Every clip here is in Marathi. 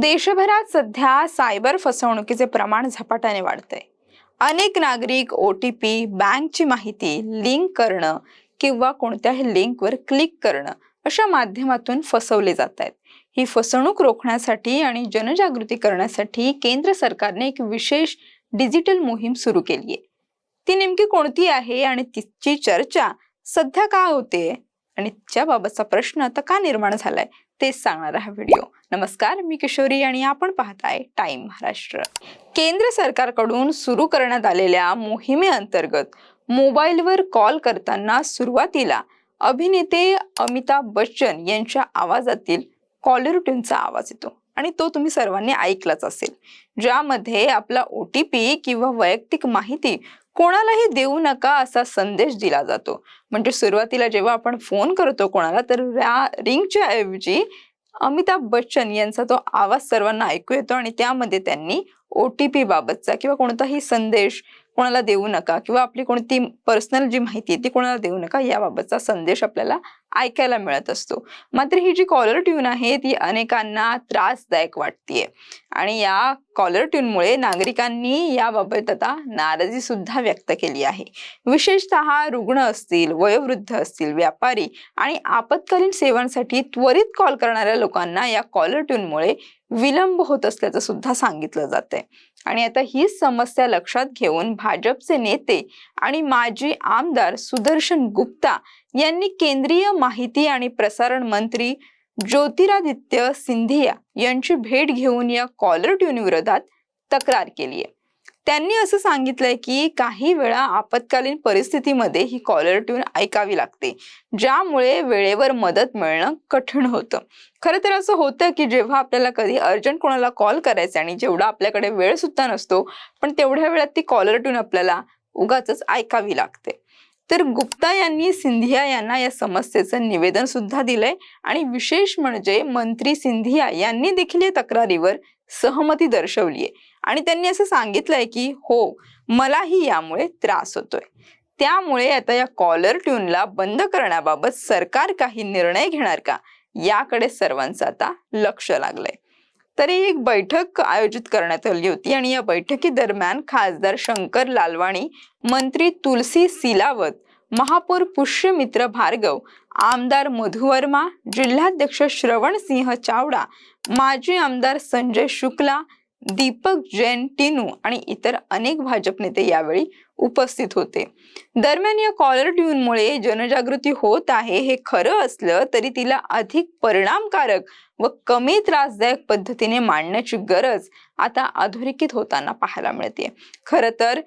देशभरात सध्या सायबर फसवणुकीचे प्रमाण झपाट्याने वाढतंय. अनेक नागरिक ओ टी पी बँकची माहिती लिंक करणं किंवा कोणत्याही लिंकवर क्लिक करणं अशा माध्यमातून फसवले जात आहेत ही फसवणूक रोखण्यासाठी आणि जनजागृती करण्यासाठी केंद्र सरकारने एक विशेष डिजिटल मोहीम सुरू केली आहे ती नेमकी कोणती आहे आणि तिची चर्चा सध्या का होते आणि त्याबाबतचा प्रश्न आता का निर्माण झालाय तेच सांगणारा हा व्हिडिओ. नमस्कार मी किशोरी आणि आपण पाहताय टाइम महाराष्ट्र. केंद्र सरकारकडून सुरू करण्यात आलेल्या मोहिमेअंतर्गत मोबाईलवर कॉल करताना सुरुवातीला अभिनेते अमिताभ बच्चन यांच्या आवाजातील कॉलर ट्यूनचा आवाज येतो आणि तो तुम्ही सर्वांनी ऐकलाच असेल. ज्यामध्ये आपला ओ टी पी किंवा वैयक्तिक माहिती कोणालाही देऊ नका असा संदेश दिला जातो. म्हणजे सुरुवातीला जेव्हा आपण फोन करतो कोणाला तर रिंगच्या ऐवजी अमिताभ बच्चन यांचा तो आवाज सर्वांना ऐकू येतो आणि त्यामध्ये त्यांनी ओ टी पी बाबतचा किंवा कोणताही संदेश कोणाला देऊ नका किंवा आपली कोणती पर्सनल जी माहिती आहे ती कोणाला देऊ नका याबाबतचा संदेश आपल्याला ऐकायला मिळत असतो. मात्र ही जी कॉलर ट्यून आहे ती अनेकांना त्रासदायक वाटतीये. आणि या कॉलर ट्यूनमुळे नागरिकांनी याबाबत आता नाराजी सुद्धा व्यक्त केली आहे. विशेषतः रुग्ण असतील वयोवृद्ध असतील व्यापारी आणि आपत्कालीन सेवांसाठी त्वरित कॉल करणाऱ्या लोकांना या कॉलर ट्यूनमुळे विलंब होत असल्याचं सुद्धा सांगितलं जातंय. आणि आता ही समस्या लक्षात घेऊन भाजपचे नेते आणि माजी आमदार सुदर्शन गुप्ता यांनी केंद्रीय माहिती आणि प्रसारण मंत्री ज्योतिरादित्य सिंधिया यांची भेट घेऊन या कॉलर ट्यून विरोधात तक्रार केली आहे. त्यांनी असं सांगितलंय की काही वेळा आपत्कालीन परिस्थितीमध्ये ही कॉलर ट्यून ऐकावी लागते ज्यामुळे वेळेवर मदत मिळणं कठीण होतं. खरं तर असं होतं की जेव्हा आपल्याला कधी अर्जंट कोणाला कॉल करायचा आणि जेवढा आपल्याकडे वेळ सुद्धा नसतो पण तेवढ्या वेळात ती कॉलर ट्यून आपल्याला उगाच ऐकावी लागते. तर गुप्ता यांनी सिंधिया यांना या समस्येचं निवेदन सुद्धा दिलंय आणि विशेष म्हणजे मंत्री सिंधिया यांनी देखील या तक्रारीवर सहमती दर्शवली आहे आणि त्यांनी असं सांगितलंय की हो मलाही यामुळे त्रास होतोय. त्यामुळे आता या कॉलर ट्यूनला बंद करण्याबाबत सरकार काही निर्णय घेणार का? याकडे सर्वांचं आता लक्ष लागलंय. तरी एक बैठक आयोजित करण्यात आली होती आणि या बैठकी दरम्यान खासदार शंकर लालवाणी मंत्री तुलसी सिलावत महापौर पुष्यमित्र भार्गव आमदार मधु वर्मा जिल्हाध्यक्ष श्रवण सिंह चावडा माजी आमदार संजय शुक्ला दीपक जैन टिनू आणि इतर अनेक भाजप नेते यावेळी उपस्थित होते. दरम्यान या कॉलर ट्यूनमुळे जनजागृती होत आहे हे खरं असलं तरी तिला अधिक परिणामकारक व कमी त्रासदायक पद्धतीने मांडण्याची गरज आता अधोरेखित होताना पाहायला मिळते. खरं तर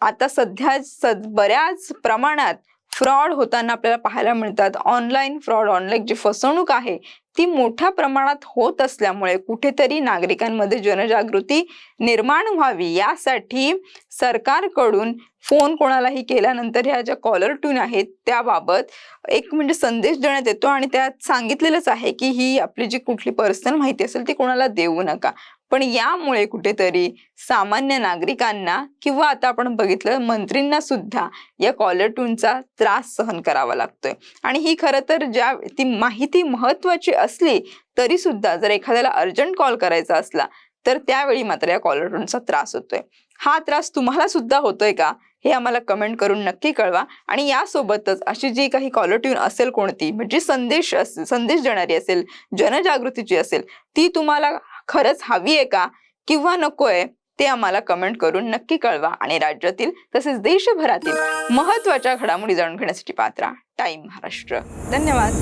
आता सध्या सद बऱ्याच प्रमाणात फ्रॉड होताना आपल्याला पाहायला मिळतात. ऑनलाईन फ्रॉड ऑनलाईन जी फसवणूक आहे ती मोठ्या प्रमाणात होत असल्यामुळे कुठेतरी नागरिकांमध्ये जनजागृती निर्माण व्हावी यासाठी सरकारकडून फोन कोणालाही केल्यानंतर ह्या ज्या कॉलर ट्यून आहेत त्याबाबत एक म्हणजे संदेश देण्यात येतो आणि त्यात सांगितलेलंच आहे की ही आपली जी कुठली पर्सनल माहिती असेल ती कोणाला देऊ नका. पण यामुळे कुठेतरी सामान्य नागरिकांना किंवा आता आपण बघितलं मंत्रींना सुद्धा या कॉलर ट्यूनचा त्रास सहन करावा लागतोय. आणि ही खरं तर ज्या ती माहिती महत्वाची असली तरी सुद्धा जर एखाद्याला अर्जंट कॉल करायचा असला तर त्यावेळी मात्र या कॉलर ट्यूनचा त्रास होतोय. हा त्रास तुम्हाला सुद्धा होतोय का? हे आम्हाला कमेंट करून नक्की कळवा. आणि यासोबतच अशी जी काही कॉलर ट्यून असेल कोणती म्हणजे संदेश संदेश देणारी असेल जनजागृतीची असेल ती तुम्हाला खरंच हवी आहे का? किंवा नकोय ते आम्हाला कमेंट करून नक्की कळवा आणि राज्यातील तसेच देशभरातील महत्त्वाच्या घडामोडी जाणून घेण्यासाठी पात्रा. टाइम महाराष्ट्र. धन्यवाद.